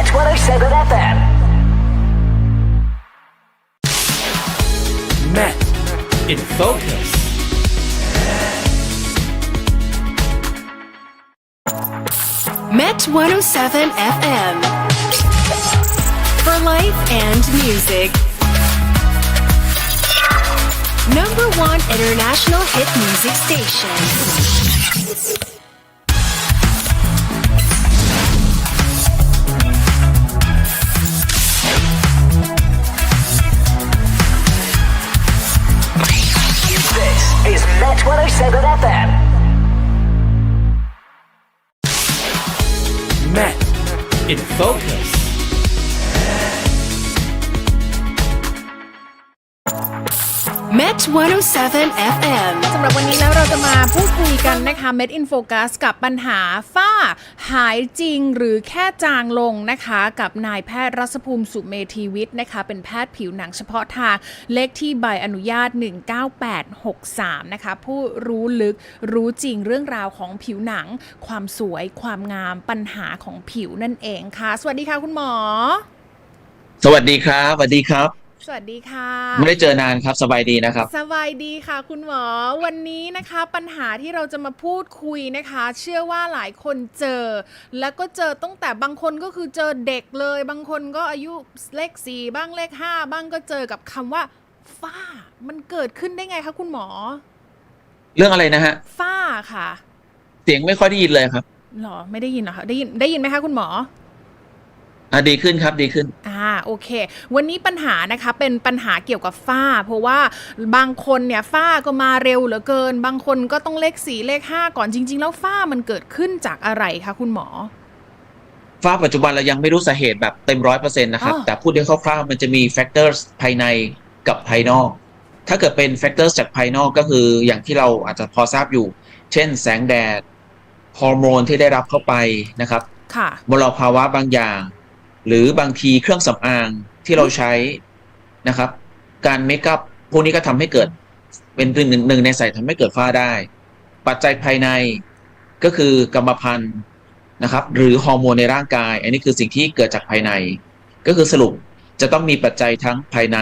This is Met 107 FM. Met in focus. Met 107 FM. For life and music. Number one international hit music station. This is Met 107 FM. Met in focus. Met 107 FM. สำหรับวันนี้แล้วเราจะมาพูดคุยกันนะคะ Med in Focus กับปัญหาฝ้าหายจริงหรือแค่จางลงนะคะ กับนายแพทย์รัศภูมิสุเมธีวิทย์นะคะ เป็นแพทย์ผิวหนังเฉพาะทาง เลขที่ใบอนุญาต 19863 นะคะ ผู้รู้ลึกรู้จริงเรื่องราวของผิวหนัง ความสวยความงามปัญหาของผิวนั่นเองค่ะ สวัสดีค่ะคุณหมอ สวัสดีครับสวัสดีครับ สวัสดีค่ะ ไม่ได้เจอนานครับสบายดีนะครับ สบายดีค่ะ คุณหมอ วันนี้นะคะปัญหาที่เราจะมาพูดคุยนะคะ เชื่อว่าหลายคนเจอ แล้วก็เจอตั้งแต่บางคนก็คือเจอเด็กเลย บางคนก็อายุเลขสี่บ้างเลขห้าบ้างก็เจอกับคำว่าฝ้า มันเกิดขึ้นได้ไงคะคุณหมอ เรื่องอะไรนะฮะ ฝ้าค่ะ เสียงไม่ค่อยได้ยินเลยครับหรอไม่ได้ยินเหรอคะได้ยินได้ยินไหมคะคุณหมอ อะดีขึ้นครับดีขึ้น อ่าโอเค วันนี้ปัญหานะคะเป็นปัญหาเกี่ยวกับฝ้า เพราะว่าบางคนเนี่ยฝ้าก็มาเร็วเหลือเกิน บางคนก็ต้องเลขสี่เลขห้าก่อนจริง ๆ แล้วฝ้ามันเกิดขึ้นจากอะไรคะคุณหมอ ฝ้าปัจจุบันเรายังไม่รู้สาเหตุแบบเต็มร้อยเปอร์เซ็นต์นะครับอ๋อแต่พูดได้คร่าวๆมันจะมีแฟกเตอร์ภายในกับภายนอก ถ้าเกิดเป็นแฟกเตอร์จากภายนอกก็คืออย่างที่เราอาจจะพอทราบอยู่ เช่น แสงแดดฮอร์โมนที่ได้รับเข้าไปนะครับค่ะมลภาวะบางอย่าง หรือบางทีเครื่องสำอางที่เราใช้นะครับ การเมคอัพพวกนี้ก็ทำให้เกิดเป็นหนึ่งหนึ่งหนึ่งในสายทำให้เกิดฝ้าได้ ปัจจัยภายในก็คือกรรมพันธุ์นะครับ หรือฮอร์โมนในร่างกาย อันนี้คือสิ่งที่เกิดจากภายใน ก็คือสรุปจะต้องมีปัจจัยทั้งภายใน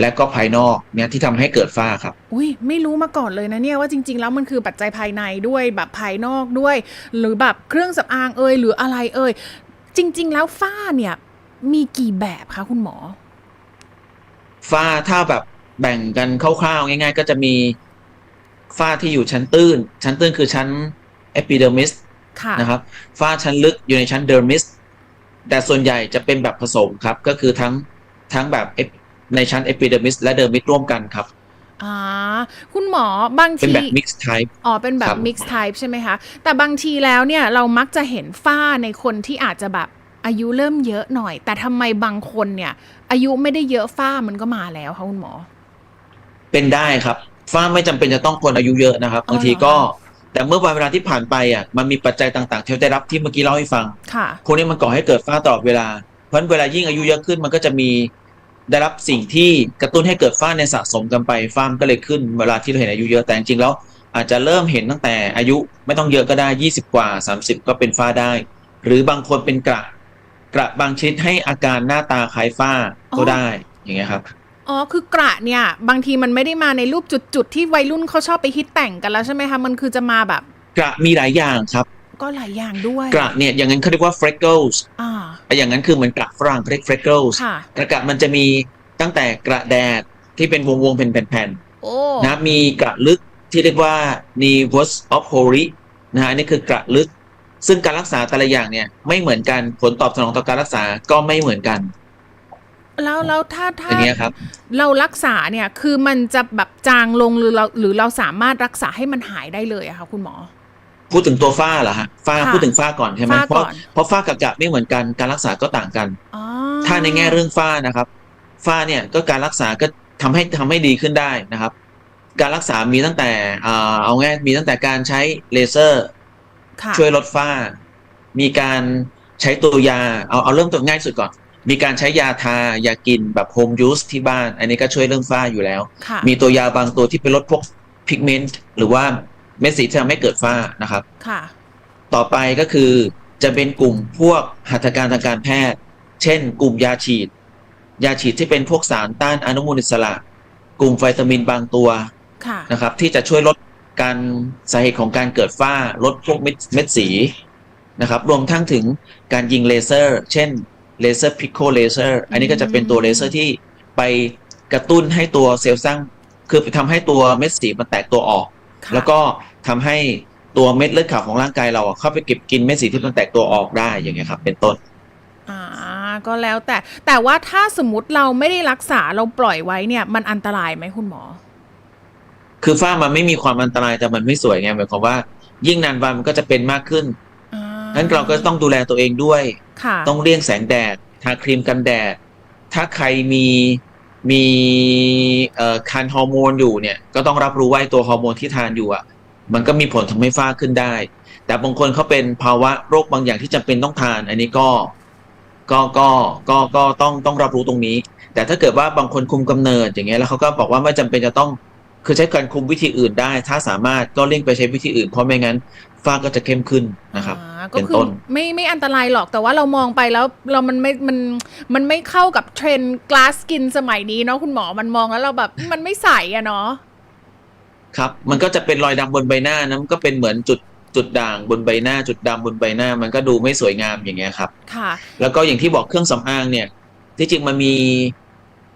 และก็ภายนอกเนี่ยที่ทำให้เกิดฝ้าครับ อุ้ยไม่รู้มาก่อนเลยนะเนี่ยว่าจริง ๆ แล้วมันคือปัจจัยภายในด้วยแบบภายนอกด้วย หรือแบบเครื่องสำอางเอ่ยหรืออะไรเอ่ย จริง ๆ แล้วฝ้าเนี่ยมีกี่แบบคะคุณหมอ ฝ้าถ้าแบบแบ่งกันคร่าวๆง่าย ๆ ก็จะมีฝ้าที่อยู่ชั้นตื้น ชั้นตื้นคือชั้นเอพิเดอร์มิสค่ะนะครับฝ้าชั้นลึกอยู่ในชั้นเดอร์มิสแต่ส่วนใหญ่จะเป็นแบบผสมครับ ก็คือทั้งทั้งแบบ ep- ในชั้นเอพิเดอร์มิสและเดอร์มิสร่วมกันครับ อ่าคุณหมอบางเป็นทีแบบ mixed type อ๋อเป็นแบครับบ mixed type ใช่ไหมคะ แต่บางทีแล้วเนี่ยเรามักจะเห็นฝ้าในคนที่อาจจะแบบอายุเริ่มเยอะหน่อย แต่ทำไมบางคนเนี่ย อายุไม่ได้เยอะฝ้ามันก็มาแล้วคะคุณหมอ เป็นได้ครับฝ้าไม่จำเป็นจะต้องคนอายุเยอะนะครับอ๋อบางทีเหรอก็แต่เมื่อวันเวลาที่ผ่านไปอะมันมีปัจจัยต่างๆที่ได้รับที่เมื่อกี้เล่าให้ฟังค่ะ พวกนี้มันก่อให้เกิดฝ้าตลอดเวลาเพราะฉะนั้นเวลายิ่งอายุเยอะขึ้นมันก็จะมี ได้รับสิ่งที่กระตุ้นให้เกิดฝ้าในยสะสมกันไปฝ้ามนก็เลยขึ้นเวลาที่เราเห็นอายุเยอะแต่จริงๆแล้วอาจจะเริ่มเห็นตั้งแต่อายุไม่ต้องเยอะก็ได้ 20 กว่า 30 ก็เป็นฝ้าได้ หรือบางคนเป็นกระกระบางชนิดให้อาการหน้าตาคล้ายฝ้าก็ได้อย่างเงี้ยครับอ๋อคือกระเนี่ยบางทีมันไม่ได้มาในรูปจุดๆที่วัยรุ่นเขาชอบไปฮิตแต่งกันแล้วใช่ไหมคะมันคือจะมาแบบ กระมีหลายอย่างครับ ก็หลายอย่างด้วยกระเนี่ยอย่างนั้นเขาเรียกว่า freckles อ่าอย่างนั้นคือเหมือนกระฝรั่งเขาเรียก freckles ค่ะกระกะมันจะมีตั้งแต่กระแดดที่เป็นวงวงๆเป็นแผ่นโอ้ๆนะมีกระลึกที่เรียกว่า nevus of hori นะฮะอันนี่คือกระลึก ซึ่งการรักษาแต่ละอย่างเนี่ยไม่เหมือนกันผลตอบสนองต่อการรักษาก็ไม่เหมือนกันแล้วแล้วถ้าถ้าอย่างเงี้ยครับ เรารักษาเนี่ยคือมันจะแบบจางลงหรือเราหรือเราสามารถรักษาให้มันหายได้เลยอะคะคุณหมอ พูดถึงตัวฝ้าเหรอฮะฝ้าค่ะพูดถึงฝ้าก่อนใช่ไหมฝ้าเพราะก่อนเพราะฝ้ากับกระไม่เหมือนกันการรักษาก็ต่างกันอ๋อถ้าในแง่เรื่องฝ้านะครับ ฝ้าเนี่ยก็การรักษาก็ทำให้ทำให้ดีขึ้นได้นะครับ การรักษามีตั้งแต่อ่าเอาง่ายมีตั้งแต่การใช้เลเซอร์ค่ะช่วยลดฝ้า มีการใช้ตัวยาเอาเอาเริ่มตัวง่ายสุดก่อน มีการใช้ยาทายากินแบบโฮมยูสที่บ้าน อันนี้ก็ช่วยเรื่องฝ้าอยู่แล้วค่ะมีตัวยาบางตัวที่ไปลดพวกพิกเมนต์หรือว่า เม็ดสีที่ทำให้เกิดฝ้านะครับค่ะ ต่อไปก็คือจะเป็นกลุ่มพวกหัตถการทางการแพทย์ เช่น กลุ่มยาฉีด ยาฉีดที่เป็นพวกสารต้านอนุมูลอิสระ กลุ่มวิตามินบางตัวค่ะนะครับ ที่จะช่วยลดการสาเหตุของการเกิดฝ้าลดพวกเม็ดเม็ดสีนะครับ รวมทั้งถึงการยิงเลเซอร์ เช่นเลเซอร์พิโคเลเซอร์อันนี้ก็จะเป็นตัวเลเซอร์ที่ไปกระตุ้นให้ตัวเซลล์สร้าง คือไปทำให้ตัวเม็ดสีมันแตกตัวออกค่ะ แล้วก็ทำให้ตัวเม็ดเลือดขาวของร่างกายเราอะเข้าไปเก็บกินเม็ดสีที่มันแตกตัวออกได้อย่างเงี้ยครับ เป็นต้น อ่า ก็แล้วแต่แต่ว่าถ้าสมมติเราไม่ได้รักษาเราปล่อยไว้เนี่ย มันอันตรายไหมคุณหมอ คือฝ้ามันไม่มีความอันตรายแต่มันไม่สวยไงหมายความว่า ยิ่งนานวันมันก็จะเป็นมากขึ้นอ่านั้นเราก็ต้องดูแลตัวเองด้วยค่ะต้องเลี่ยงแสงแดด ทาครีมกันแดด ถ้าใครมี มีเอ่อคันฮอร์โมนอยู่เนี่ย ก็ต้องรับรู้ว่าไอ้ตัวฮอร์โมนที่ทานอยู่อะ มันก็มีผลทำให้ฝ้าขึ้นได้ แต่บางคนเขาเป็นภาวะโรคบางอย่างที่จำเป็นต้องทาน อันนี้ก็ก็ก็ก็ก็ต้องต้องรับรู้ตรงนี้ แต่ถ้าเกิดว่าบางคนคุมกำเนิดอย่างเงี้ยแล้วเขาก็บอกว่าไม่จำเป็นจะต้อง คือใช้การคุมวิธีอื่นได้ ถ้าสามารถก็เลี่ยงไปใช้วิธีอื่น เพราะไม่งั้นฝ้าก็จะเข้มขึ้นนะครับอ่าก็เป็นคือต้นไม่ไม่อันตรายหรอกแต่ว่าเรามองไปแล้วเรามันไม่มันมันไม่เข้ากับเทรนด์ glass skin สมัยนี้เนาะคุณหมอมันมองแล้วเราแบบมันไม่ใสอะเนาะครับ มันก็จะเป็นรอยดำบนใบหน้านะมันก็เป็นเหมือนจุดจุดด่างบนใบหน้า จุดดำบนใบหน้า มันก็ดูไม่สวยงามอย่างเงี้ยครับ ค่ะ แล้วก็อย่างที่บอกเครื่องสำอางเนี่ย ที่จริงมันมี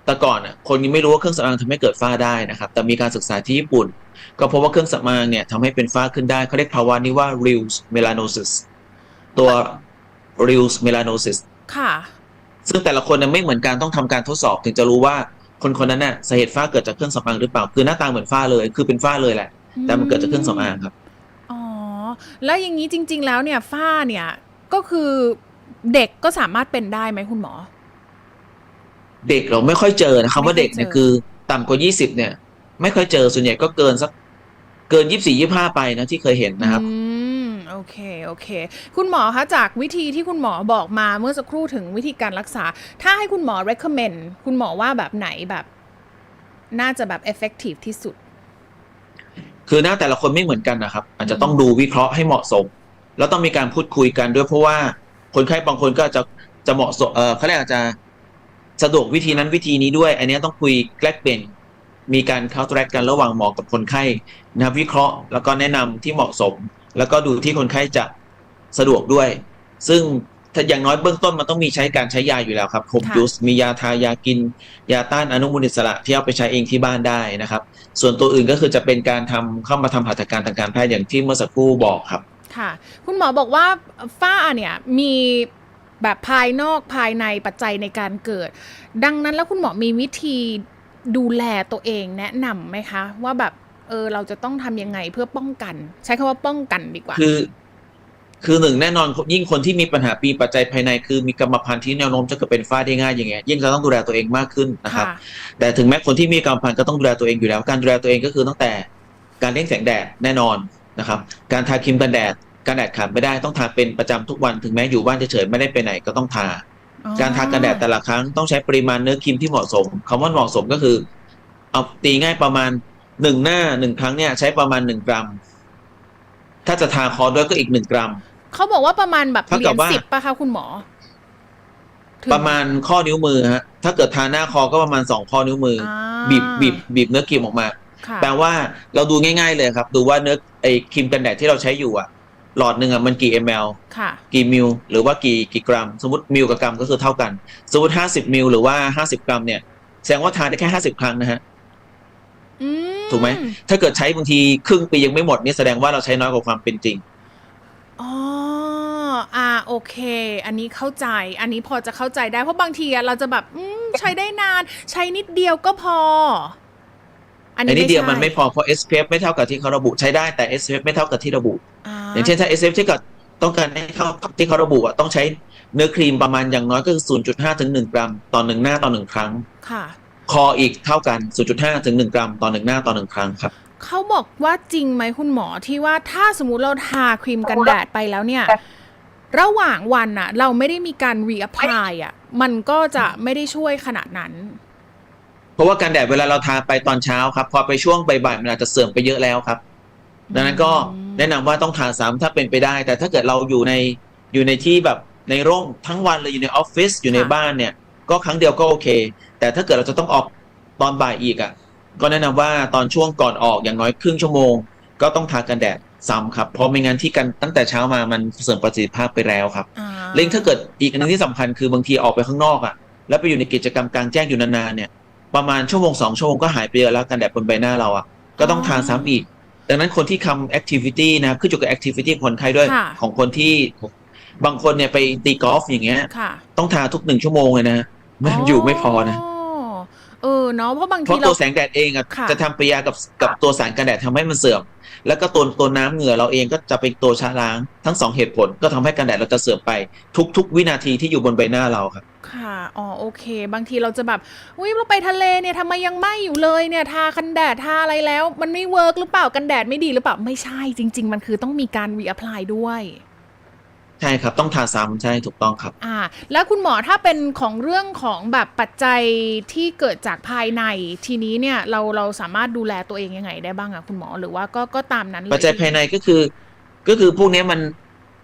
แต่ก่อนอะคนยังไม่รู้ว่าเครื่องสำอางทำให้เกิดฝ้าได้นะครับ แต่มีการศึกษาที่ญี่ปุ่น ก็พบว่าเครื่องสำอางเนี่ยทำให้เป็นฝ้าขึ้นได้เขาเรียกภาวะนี้ว่า Reals melanosis ตัว Reals melanosis ค่ะ ซึ่งแต่ละคนเนี่ยไม่เหมือนกันต้องทำการทดสอบถึงจะรู้ว่าคนคนนั้นน่ะสาเหตุฝ้าเกิดจากเครื่องสำอางหรือเปล่า คือหน้าตาเหมือนฝ้าเลย คือเป็นฝ้าเลยแหละ แต่มันเกิดจากเครื่องสำอางครับอ๋อแล้วอย่างนี้จริง ๆ แล้วเนี่ยฝ้าเนี่ยก็คือเด็กก็สามารถเป็นได้ไหมคุณหมอ เด็กเราไม่ค่อยเจอนะคำว่าเด็กเนี่ยไม่ค่อยเจอคือ ต่ำกว่ายี่สิบเนี่ย ไม่ค่อยเจอส่วนใหญ่ก็เกินสักเกินยี่สี่ยี่ห้าไปนะที่เคยเห็นนะครับอืมโอเค โอเค คุณหมอคะจากวิธีที่คุณหมอบอกมาเมื่อสักครู่ถึงวิธีการรักษา ถ้าให้คุณหมอ recommend คุณหมอว่าแบบไหนแบบ น่าจะแบบ effective ที่สุด คือหน้าแต่ละคนไม่เหมือนกันนะครับ อาจจะต้องดูวิเคราะห์ให้เหมาะสม แล้วต้องมีการพูดคุยกันด้วยเพราะว่าคนไข้บางคนก็จะจะเหมาะสมเออเขาเรียกอาจจะ สะดวกวิธีนั้นวิธีนี้ด้วย อันนี้ต้องคุยแกลกเปลี่ยนมีการเข้าแทรกกันระหว่างหมอกับคนไข้นะครับวิเคราะห์แล้วก็แนะนำที่เหมาะสม แล้วก็ดูที่คนไข้จะสะดวกด้วย ซึ่งถ้าอย่างน้อยเบื้องต้นมันต้องมีใช้การใช้ยาอยู่แล้วครับผมค่ะยูสมียาทายากิน ยาต้านอนุมูลอิสระที่เอาไปใช้เองที่บ้านได้นะครับ ส่วนตัวอื่นก็คือจะเป็นการทำเข้ามาทำหัตถการทางการแพทย์อย่างที่เมื่อสักครู่บอกครับ ค่ะ คุณหมอบอกว่าฝ้าเนี่ยมี แบบภายนอกภายในปัจจัยในการเกิด ดังนั้นแล้วคุณหมอมีวิธีดูแลตัวเองแนะนำไหมคะ ว่าแบบเออเราจะต้องทำยังไงเพื่อป้องกัน ใช้คำว่าป้องกันดีกว่า คือ คือหนึ่งแน่นอนยิ่งคนที่มีปัญหาปีปัจจัยภายใน คือมีกรรมพันธุ์ที่แนวโน้มจะเกิดเป็นฝ้าได้ง่ายอย่างเงี้ยยิ่งจะต้องดูแลตัวเองมากขึ้นนะครับค่ะแต่ถึงแม้คนที่มีกรรมพันธุ์ก็ต้องดูแลตัวเองอยู่แล้ว การดูแลตัวเองก็คือตั้งแต่การเลี่ยงแสงแดดแน่นอนนะครับ การทาครีมกันแดด กันแดดขาดไม่ได้ต้องทาเป็นประจำทุกวันถึงแม้อยู่บ้านเฉยๆไม่ได้ไปไหนก็ต้องทาอ๋อการทากันแดดแต่ละครั้งต้องใช้ปริมาณเนื้อครีมที่เหมาะสมคำว่าเหมาะสมก็คือเอาตีง่ายประมาณหนึ่งหน้าหนึ่งครั้งเนี่ย ใช้ประมาณหนึ่งกรัม ถ้าจะทาคอด้วยก็อีกหนึ่งกรัม เขาบอกว่าประมาณแบบเท่าเหรีกัยบญว่าสิบป่ะคะคุณหมอถึงประมาณข้อนิ้วมือฮะ ถ้าเกิดทาหน้าคอก็ประมาณสองข้อนิ้วมือออ่าบีบบีบบีบเนื้อครีมออกมาค่ะแปลว่าเราดูง่าย ๆ เลยครับ ดูว่าเนื้อไอ้ครีมกันแดดที่เราใช้อยู่อะ หลอดหนึ่งอะมันกี่ ml ค่ะ กี่มิลหรือว่ากี่กี่กรัม สมมติมิลกับกรัมก็คือเท่ากัน สมมติห้าสิบมิลหรือว่าห้าสิบกรัมเนี่ยแสดงว่าทานได้แค่ห้าสิบครั้งนะฮะอืถูกไหมถ้าเกิดใช้บางทีครึ่งปียังไม่หมดนี่แสดงว่าเราใช้น้อยกว่าความเป็นจริงอ๋ออ่าโอเค อันนี้เข้าใจ อันนี้พอจะเข้าใจได้เพราะบางทีอะเราจะแบบอืมใช้ได้นาน ใช้นิดเดียวก็พอ อันอันนี้นี้เดียวใช่มันไม่พอเพราะ SPF ไม่เท่ากับที่เขาระบุใช้ได้แต่ SPF ไม่เท่ากับที่ระบุ อย่างเช่นถ้า SPF ที่กับต้องการให้เท่ากับที่เขาระบุอะต้องใช้เนื้อครีมประมาณอย่างน้อยก็คือ 0.5 ถึง 1 กรัม ต่อหนึ่งหน้าต่อหนึ่งครั้ง ค่ะ คออีกเท่ากัน 0.5 ถึง 1 กรัม ต่อหนึ่งหน้าต่อหนึ่งครั้งครับ เขาบอกว่าจริงไหมคุณหมอที่ว่าถ้าสมมุติเราทาครีมกันแดดไปแล้วเนี่ย ระหว่างวันอะเราไม่ได้มีการรีอ p พลายอะมันก็จะไม่ได้ช่วยขนาดนั้น เพราะว่าการแดดเวลาเราทาไปตอนเช้าครับพอไปช่วงบ่ายๆมันอาจจะเสื่อมไปเยอะแล้วครับ ดังนั้นก็แนะนำว่าต้องทาซ้ำถ้าเป็นไปได้ แต่ถ้าเกิดเราอยู่ในอยู่ในที่แบบในร่มทั้งวันเลยอยู่ในออฟฟิศอยู่ในค่ะบ้านเนี่ย ก็ครั้งเดียวก็โอเค แต่ถ้าเกิดเราจะต้องออกตอนบ่ายอีกอะ ก็แนะนำว่าตอนช่วงก่อนออกอย่างน้อยครึ่งชั่วโมง ก็ต้องทากันแดดซ้ำครับเพราะไม่งั้นที่กันตั้งแต่เช้ามามันเสื่อมประสิทธิภาพไปแล้วครับอ่าเล่งถ้าเกิดอีกอันหนึงที่สำคัญคือบางทีออกไปข้างนอกอะแล้วไปอยู่ในกิจกรรมกลางแจ้งอยู่นานๆเนี่ย ประมาณชั่วโมงสองชั่วโมงก็หายไปเยอะแล้วกันแดดบนใบหน้าเราอะก็ต้องทาซ้ำอีก ดังนั้นคนที่ทำแอคทิวิตี้นะครับขึ้นอยู่กับแอคทิวิตี้คนไข้ด้วยค่ะ ของคนที่บางคนเนี่ยไปตีกอล์ฟอย่างเงี้ย ค่ะต้องทาทุกหนึ่งชั่วโมงเลยนะมันอยู่ไม่พอนะเออเนาะเพราะบางเพทีราะเรา ตัวแสงแดดเองอะค่ะ จะทำปฏิกิริยากับกับตัวสารกันแดดทำให้มันเสื่อม แล้วก็ตัวตัวน้ำเหงื่อเราเองก็จะเป็นตัวชะล้างทั้งสองเหตุผลก็ทำให้กันแดดเราจะเสื่อมไป ทุก ๆ วินาทีที่อยู่บนใบหน้าเราครับ ค่ะ อ๋อ โอเค บางทีเราจะแบบ อุ้ยเราไปทะเลเนี่ยทำไมยังไหม้อยู่เลยเนี่ย ทากันแดด ทาอะไรแล้ว มันไม่เวิร์กหรือเปล่า กันแดดไม่ดีหรือเปล่า ไม่ใช่ จริง ๆ มันคือต้องมีการรีอ p พลายด้วย ใช่ครับ ต้องทาซ้ำใช่ถูกต้องครับ อ่า แล้วคุณหมอถ้าเป็นของเรื่องของแบบปัจจัยที่เกิดจากภายในทีนี้เนี่ยเราเราสามารถดูแลตัวเองยังไงได้บ้างอะคุณหมอหรือว่าก็ก็ตามนั้นเลยปัจจัยภายในก็คือ ก็คือพวกเนี้ยมัน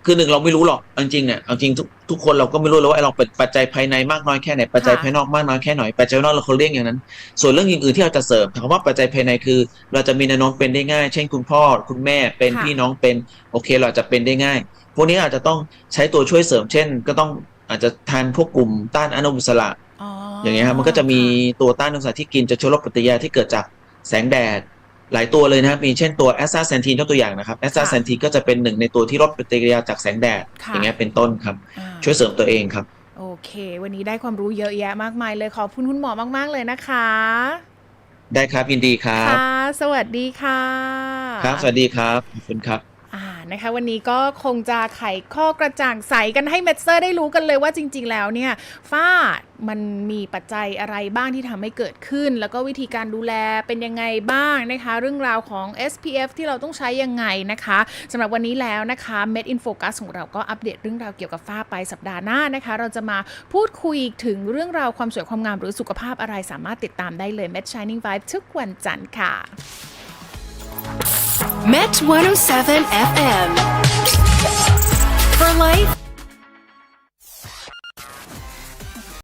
คือหนึ่งเราไม่รู้หรอกเอาจริงๆเนี่ยเอาจริงทุกทุกคนเราก็ไม่รู้เลยว่าไอ้เราเป็นปัจจัยภายในมากน้อยแค่ไหนปัจจัยภายนอกมากน้อยแค่ไหนปัจจัยภายนอกเราเขาเรียกอย่างนั้น ส่วนเรื่องอื่นๆที่เราจะเสริมคำว่าปัจจัยภายในคือ เราจะมีแนวโน้มเป็นได้ง่าย เช่นคุณพ่อคุณแม่เป็นค่ะพี่น้องเป็นโอเค เราจะเป็นได้ง่าย พวกนี้อาจจะต้องใช้ตัวช่วยเสริมเช่น ก็ต้องอาจจะทานพวกกลุ่มต้านอนุมูลอิสระอ๋อออย่างเงี้ยครับมันก็จะมีตัวต้านอนุมูลอิสระที่กินจะช่วยลดปฏิกิริยาที่เกิดจากแสงแดดหลายตัวเลยนะครับมีเช่นตัวแอสซาเซนทีนยกตัวอย่างนะครับแอสซาเซนทีนก็จะเป็นหนึ่งในตัวที่ลดปฏิกิริยาจากแสงแดดค่ะอย่างเงี้ยเป็นต้นครับอ่าช่วยเสริมตัวเองครับ โอเค วันนี้ได้ความรู้เยอะแยะมากมายเลยขอบคุณคุณหมอมาก ๆ เลยนะคะ ได้ครับยินดีครับค่ะสวัสดีค่ะ ครับ สวัสดีครับขอบคุณครับอ่า นะคะ วันนี้ก็คงจะไขข้อกระจ่างใสกันให้เมดเซอร์ได้รู้กันเลยว่าจริง ๆ แล้วเนี่ยฝ้ามันมีปัจจัยอะไรบ้างที่ทำให้เกิดขึ้น แล้วก็วิธีการดูแลเป็นยังไงบ้างนะคะ เรื่องราวของ SPF ที่เราต้องใช้ยังไงนะคะสำหรับวันนี้แล้วนะคะ Med in Focus ของเราก็อัปเดตเรื่องราวเกี่ยวกับฝ้าไปสัปดาห์หน้านะคะ เราจะมาพูดคุยถึงเรื่องราวความสวยความงามหรือสุขภาพอะไรสามารถติดตามได้เลย Med Shining Vibe ทุกวันจันทร์ค่ะ Met 107 FM. For life